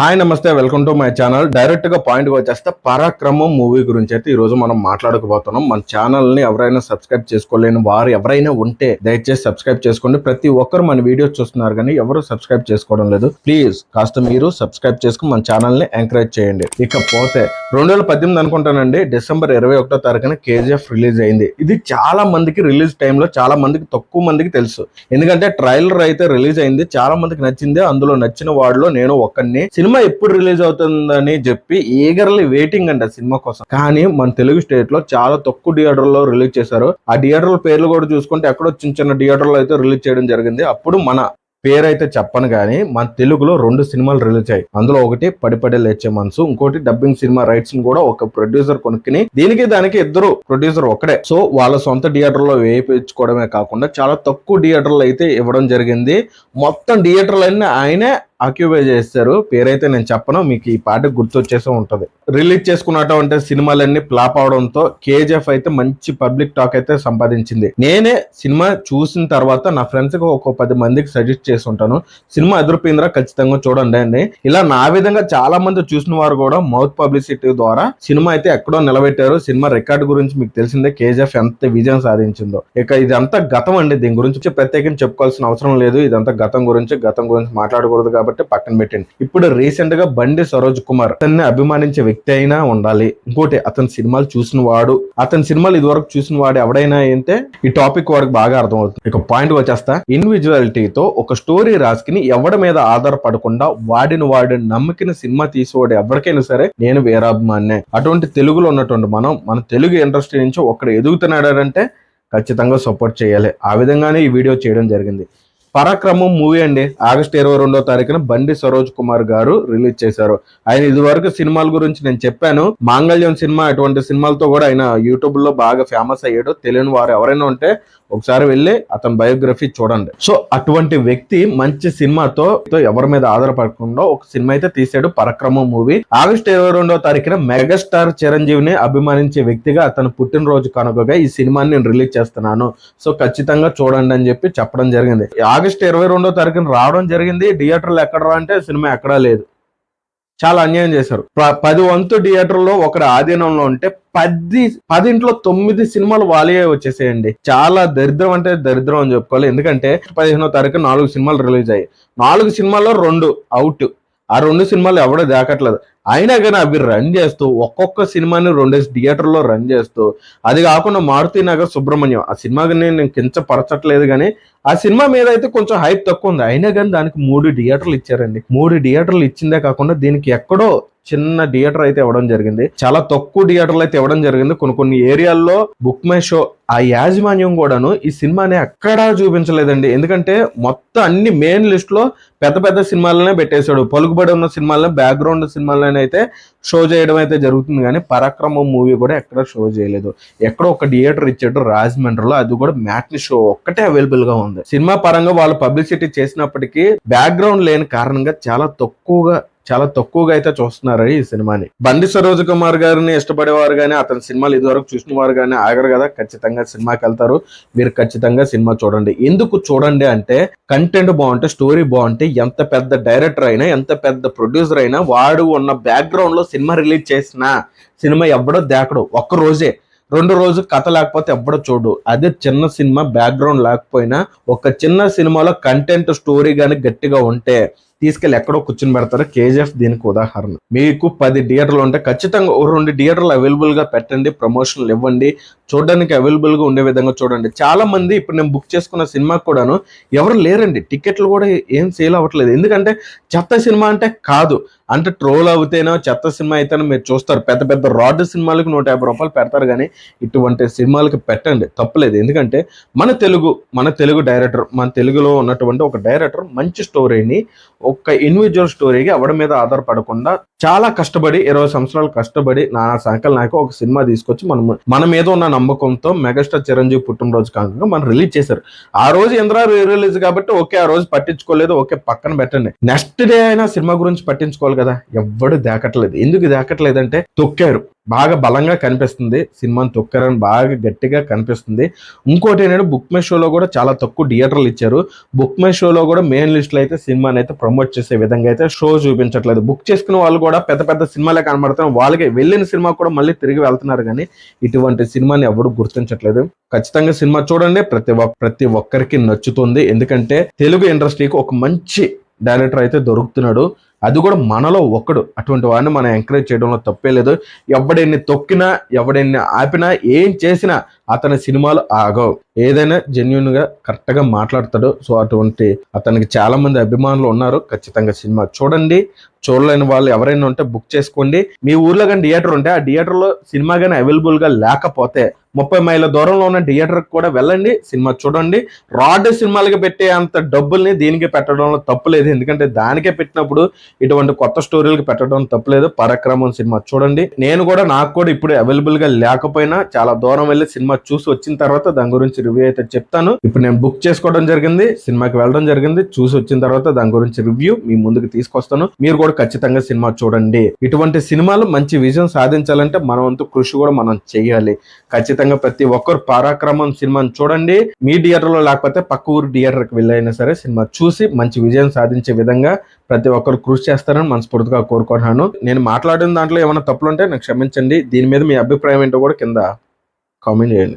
Hi namaste welcome to my channel. డైరెక్ట్గా point వచ్చేస్తే Parakramam movie గురించి అయితే ఈ రోజు మనం మాట్లాడకపోతున్నాం. మన ఛానల్ని ఎవరైనా సబ్స్క్రైబ్ చేసుకోలేని వారు ఎవరైనా ఉంటే దయచేసి సబ్స్క్రైబ్ చేసుకోండి. ప్రతి ఒక్కరు మన వీడియోస్ చూస్తున్నారు కానీ ఎవరు సబ్స్క్రైబ్ చేసుకోవడం లేదు. ప్లీజ్ కాస్త మీరు సబ్స్క్రైబ్ చేసుకుని మన ఛానల్ని ఎంకరేజ్ చేయండి. ఇకపోతే రెండు వేల పద్దెనిమిది అనుకుంటానండి. డిసెంబర్ ఇరవై ఒకటో తారీఖున కేజీఎఫ్ రిలీజ్ అయింది. ఇది చాలా మందికి రిలీజ్ టైంలో చాలా మందికి తక్కువ మందికి తెలుసు. ఎందుకంటే ట్రైలర్ అయితే రిలీజ్ అయింది. చాలా మందికి నచ్చింది. అందులో నచ్చిన వాడిలో నేను ఒక్కడిని. సినిమా సినిమా ఎప్పుడు రిలీజ్ అవుతుందని చెప్పి ఈగర్లీ వెయిటింగ్ అంట ఆ సినిమా కోసం. కానీ మన తెలుగు స్టేట్లో చాలా తక్కువ థియేటర్లో రిలీజ్ చేశారు. ఆ థియేటర్ల పేర్లు కూడా చూసుకుంటే ఎక్కడో చిన్న చిన్న థియేటర్లో అయితే రిలీజ్ చేయడం జరిగింది. అప్పుడు మన పేరైతే చెప్పను కానీ మన తెలుగులో రెండు సినిమాలు రిలీజ్ అయ్యాయి. అందులో ఒకటి పడిపడే లేచే మనసు ఇంకోటి డబ్బింగ్ సినిమా రైట్స్ని కూడా ఒక ప్రొడ్యూసర్ కొనుక్కుని దీనికి దానికి ఇద్దరు ప్రొడ్యూసర్ ఒకడే. సో వాళ్ళ సొంత థియేటర్లో వేయించుకోవడమే కాకుండా చాలా తక్కువ థియేటర్లు అయితే ఇవ్వడం జరిగింది. మొత్తం థియేటర్లన్నీ ఆయనే ఆక్యుపై చేస్తారు. పేరైతే నేను చెప్పను మీకు ఈ పాట గుర్తొచ్చేసే ఉంటుంది. రిలీజ్ చేసుకున్నటువంటి సినిమాలన్నీ ఫ్లాప్ అవడంతో కేజీఎఫ్ అయితే మంచి పబ్లిక్ టాక్ అయితే సంపాదించింది. నేనే సినిమా చూసిన తర్వాత నా ఫ్రెండ్స్కి ఒక పది మందికి సజెస్ట్ చేసి ఉంటాను. సినిమా ఎదురుపోయిందిరా ఖచ్చితంగా చూడండి అండి. ఇలా నా విధంగా చాలా మంది చూసిన వారు కూడా మౌత్ పబ్లిసిటీ ద్వారా సినిమా అయితే ఎక్కడో నిలబెట్టారు. సినిమా రికార్డు గురించి మీకు తెలిసిందే కేజీఎఫ్ ఎంత విజయం సాధించిందో. ఇక ఇదంతా గతం అండి దీని గురించి ప్రత్యేకంగా చెప్పుకోవాల్సిన అవసరం లేదు. ఇదంతా గతం గురించి గతం గురించి మాట్లాడకూడదు కాబట్టి పక్కన పెట్టండి. ఇప్పుడు రీసెంట్గా బండి సరోజ్ కుమార్ అతన్ని అభిమానించే వ్యక్తి అయినా ఉండాలి. ఇంకోటి అతని సినిమాలు చూసిన వాడు అతని సినిమాలు ఇదివరకు చూసిన వాడు ఎవడైనా అంటే ఈ టాపిక్ వాడికి బాగా అర్థమవుతుంది. ఇక పాయింట్ వచ్చేస్తా. ఇండివిజువాలిటీతో ఒక స్టోరీ రాసుకుని ఎవడి మీద ఆధారపడకుండా వాడిని వాడిని నమ్మికిన సినిమా తీసేవాడు ఎవరికైనా సరే నేను వీరాభిమాన్నే. అటువంటి తెలుగులో ఉన్నటువంటి మనం మన తెలుగు ఇండస్ట్రీ నుంచి ఒకడు ఎదుగుతున్నాడంటే ఖచ్చితంగా సపోర్ట్ చేయాలి. ఆ విధంగానే ఈ వీడియో చేయడం జరిగింది. పరాక్రమం మూవీ అండి. ఆగస్ట్ ఇరవై రెండో తారీఖున బండి సరోజ్ కుమార్ గారు రిలీజ్ చేశారు. ఆయన ఇదివరకు సినిమాల గురించి నేను చెప్పాను. మాంగళ్యం సినిమా అటువంటి సినిమాలతో కూడా ఆయన యూట్యూబ్లో బాగా ఫేమస్ అయ్యాడు. తెలియని వారు ఎవరైనా ఉంటే ఒకసారి వెళ్ళి అతని బయోగ్రఫీ చూడండి. సో అటువంటి వ్యక్తి మంచి సినిమాతో ఎవరి మీద ఆధారపడకుండా ఒక సినిమా అయితే తీసాడు పరక్రమం మూవీ. ఆగస్ట్ ఇరవై రెండో తారీఖున మెగాస్టార్ చిరంజీవిని అభిమానించే వ్యక్తిగా అతను పుట్టినరోజు కనుకగా ఈ సినిమాని నేను రిలీజ్ చేస్తున్నాను. సో ఖచ్చితంగా చూడండి అని చెప్పి చెప్పడం జరిగింది. ఆగస్టు ఇరవై రెండో తారీఖున రావడం జరిగింది. థియేటర్లు ఎక్కడ అంటే సినిమా ఎక్కడా లేదు. చాలా అన్యాయం చేశారు. ప- పది వంతు థియేటర్లో ఒకటి ఆధీనంలో ఉంటే పది పదింట్లో తొమ్మిది సినిమాలు వాళ్ళే వచ్చేసేయండి. చాలా దరిద్రం అంటే దరిద్రం అని చెప్పుకోవాలి. ఎందుకంటే పదిహేనో తారీఖు నాలుగు సినిమాలు రిలీజ్ అయ్యాయి. నాలుగు సినిమాల్లో రెండు అవుట్. ఆ రెండు సినిమాలు ఎవడో దాకట్లేదు. అయినా కానీ అవి రన్ చేస్తూ ఒక్కొక్క సినిమాని రెండేసి థియేటర్లో రన్ చేస్తూ అది కాకుండా మారుతి నగర్ సుబ్రహ్మణ్యం ఆ సినిమాకి నేను కించపరచట్లేదు కానీ ఆ సినిమా మీద అయితే కొంచెం హైప్ తక్కువ ఉంది. అయినా కానీ దానికి మూడు థియేటర్లు ఇచ్చారండి. మూడు థియేటర్లు ఇచ్చిందే కాకుండా దీనికి ఎక్కడో చిన్న థియేటర్ అయితే ఇవ్వడం జరిగింది. చాలా తక్కువ థియేటర్లు అయితే ఇవ్వడం జరిగింది. కొన్ని కొన్ని ఏరియాల్లో బుక్ మై షో ఆ యాజమాన్యం కూడాను ఈ సినిమాని ఎక్కడా చూపించలేదండి. ఎందుకంటే మొత్తం అన్ని మెయిన్ లిస్ట్లో పెద్ద పెద్ద సినిమాలనే పెట్టేశాడు. పలుకుబడి ఉన్న సినిమాలను బ్యాక్గ్రౌండ్ సినిమాలనే అయితే షో చేయడం అయితే జరుగుతుంది కానీ పరాక్రమం మూవీ కూడా ఎక్కడ షో చేయలేదు. ఎక్కడో ఒక థియేటర్ ఇచ్చాడు రాజమండ్రిలో అది కూడా మ్యాట్ని షో ఒక్కటే అవైలబుల్గా ఉంది. సినిమా పరంగా వాళ్ళు పబ్లిసిటీ చేసినప్పటికీ బ్యాక్గ్రౌండ్ లేని కారణంగా చాలా తక్కువగా చాలా తక్కువగా అయితే చూస్తున్నారు ఈ సినిమాని. బండి సరోజ్ కుమార్ గారిని ఇష్టపడేవారు కానీ అతని సినిమాలు ఇదివరకు చూసిన వారు కానీ ఆగరు కదా. ఖచ్చితంగా సినిమాకి వెళ్తారు. మీరు ఖచ్చితంగా సినిమా చూడండి. ఎందుకు చూడండి అంటే కంటెంట్ బాగుంటే స్టోరీ బాగుంటే ఎంత పెద్ద డైరెక్టర్ అయినా ఎంత పెద్ద ప్రొడ్యూసర్ అయినా వాడు ఉన్న బ్యాక్గ్రౌండ్లో సినిమా రిలీజ్ చేసిన సినిమా ఎవ్వడో దేకడు. ఒక్క రోజే. రెండు రోజు కథ లేకపోతే ఎవ్వడో చూడు. అదే చిన్న సినిమా బ్యాక్గ్రౌండ్ లేకపోయినా ఒక చిన్న సినిమాలో కంటెంట్ స్టోరీ కానీ గట్టిగా ఉంటే తీసుకెళ్ళి ఎక్కడో కూర్చుని పెడతారు. కేజీఎఫ్ దీనికి ఉదాహరణ. మీకు పది థియేటర్లు ఉంటే ఖచ్చితంగా ఓ రెండు థియేటర్లు అవైలబుల్గా పెట్టండి ప్రమోషన్లు ఇవ్వండి. చూడడానికి అవైలబుల్గా ఉండే విధంగా చూడండి. చాలా మంది ఇప్పుడు నేను బుక్ చేసుకున్న సినిమా కూడాను ఎవరు లేరండి. టికెట్లు కూడా ఏం సేల్ అవ్వట్లేదు. ఎందుకంటే చెత్త సినిమా అంటే కాదు. అంటే ట్రోల్ అవుతేనో చెత్త సినిమా అయితేనో మీరు చూస్తారు. పెద్ద పెద్ద రాడ్ సినిమాలకు నూట యాభై రూపాయలు పెడతారు కానీ ఇటువంటి సినిమాలకి పెట్టండి. తప్పలేదు. ఎందుకంటే మన తెలుగు మన తెలుగు డైరెక్టర్ మన తెలుగులో ఉన్నటువంటి ఒక డైరెక్టర్ మంచి స్టోరీని ఒక ఇండివిజువల్ స్టోరీకి అవడం మీద ఆధారపడకుండా చాలా కష్టపడి ఇరవై సంవత్సరాలు కష్టపడి నానా సంకల్ నాయకు ఒక సినిమా తీసుకొచ్చి మనం మన మీద ఉన్న నమ్మకంతో మెగాస్టార్ చిరంజీవి పుట్టినరోజు కాకుండా మనం రిలీజ్ చేశారు. ఆ రోజు ఇంద్రా రిలీజ్ కాబట్టి ఓకే ఆ రోజు పట్టించుకోలేదు ఓకే పక్కన పెట్టండి. నెక్స్ట్ డే అయినా సినిమా గురించి పట్టించుకోవాలి కదా ఎవ్వడు దాకట్లేదు. ఎందుకు దాకట్లేదంటే తొక్కారు. బాగా బలంగా కనిపిస్తుంది. సినిమాని తొక్కారని బాగా గట్టిగా కనిపిస్తుంది. ఇంకోటి ఏంటంటే బుక్ మై షోలో కూడా చాలా తక్కువ థియేటర్లు ఇచ్చారు. బుక్ మై షోలో కూడా మెయిన్ లిస్ట్లో అయితే సినిమాని అయితే ప్రమోట్ చేసే విధంగా అయితే షో చూపించట్లేదు. బుక్ చేసుకున్న వాళ్ళు కూడా పెద్ద పెద్ద సినిమాలే కనబడుతున్నారు వాళ్ళకి వెళ్ళిన సినిమా కూడా మళ్ళీ తిరిగి వెళ్తున్నారు కానీ ఇటువంటి సినిమాని ఎవరు గుర్తించట్లేదు. ఖచ్చితంగా సినిమా చూడండి. ప్రతి ఒక్క ప్రతి ఒక్కరికి నచ్చుతుంది. ఎందుకంటే తెలుగు ఇండస్ట్రీకి ఒక మంచి డైరెక్టర్ అయితే దొరుకుతున్నాడు. అది కూడా మనలో ఒక్కడు అటువంటి వాడిని మనం ఎంకరేజ్ చేయడంలో తప్పే లేదు. ఎవడెన్ని తొక్కినా ఎవడెన్ని ఆపినా ఏం చేసినా అతని సినిమాలు ఆగవు. ఏదైనా జెన్యున్గా కరెక్ట్గా మాట్లాడతాడు. సో అటువంటి అతనికి చాలా మంది అభిమానులు ఉన్నారు. ఖచ్చితంగా సినిమా చూడండి. చూడలేని వాళ్ళు ఎవరైనా ఉంటే బుక్ చేసుకోండి. మీ ఊర్లో కానీ థియేటర్ ఉంటే ఆ థియేటర్లో సినిమా కానీ అవైలబుల్గా లేకపోతే ముప్పై మైళ్ళ దూరంలో ఉన్న థియేటర్ కూడా వెళ్ళండి సినిమా చూడండి. రాడ్ సినిమాలకి పెట్టే అంత డబ్బుల్ని దీనికి పెట్టడంలో తప్పు లేదు. ఎందుకంటే దానికే పెట్టినప్పుడు ఇటువంటి కొత్త స్టోరీలకు పెట్టడం తప్పులేదు పరాక్రమం సినిమా చూడండి. నేను కూడా నాకు కూడా ఇప్పుడు అవైలబుల్గా లేకపోయినా చాలా దూరం వెళ్ళి సినిమా చూసి వచ్చిన తర్వాత దాని గురించి రివ్యూ అయితే చెప్తాను. ఇప్పుడు నేను బుక్ చేసుకోవడం జరిగింది సినిమాకి వెళ్ళడం జరిగింది చూసి వచ్చిన తర్వాత దాని గురించి రివ్యూ మీ ముందుకు తీసుకొస్తాను. మీరు కూడా ఖచ్చితంగా సినిమా చూడండి. ఇటువంటి సినిమాలు మంచి విజయం సాధించాలంటే మన వంతు కృషి కూడా మనం చేయాలి. ఖచ్చితంగా ప్రతి ఒక్కరు పరాక్రమం సినిమాని చూడండి. మీ థియేటర్లో లేకపోతే పక్క ఊరు థియేటర్కి వెళ్ళైనా సరే సినిమా చూసి మంచి విజయం సాధించే విధంగా ప్రతి ఒక్కరు కృషి చేస్తారని మనస్ఫూర్తిగా కోరుకుంటున్నాను. నేను మాట్లాడిన దాంట్లో ఏమైనా తప్పులు ఉంటే నాకు క్షమించండి. దీని మీద మీ అభిప్రాయం ఏంటో కూడా కింద కామెంట్ చేయండి.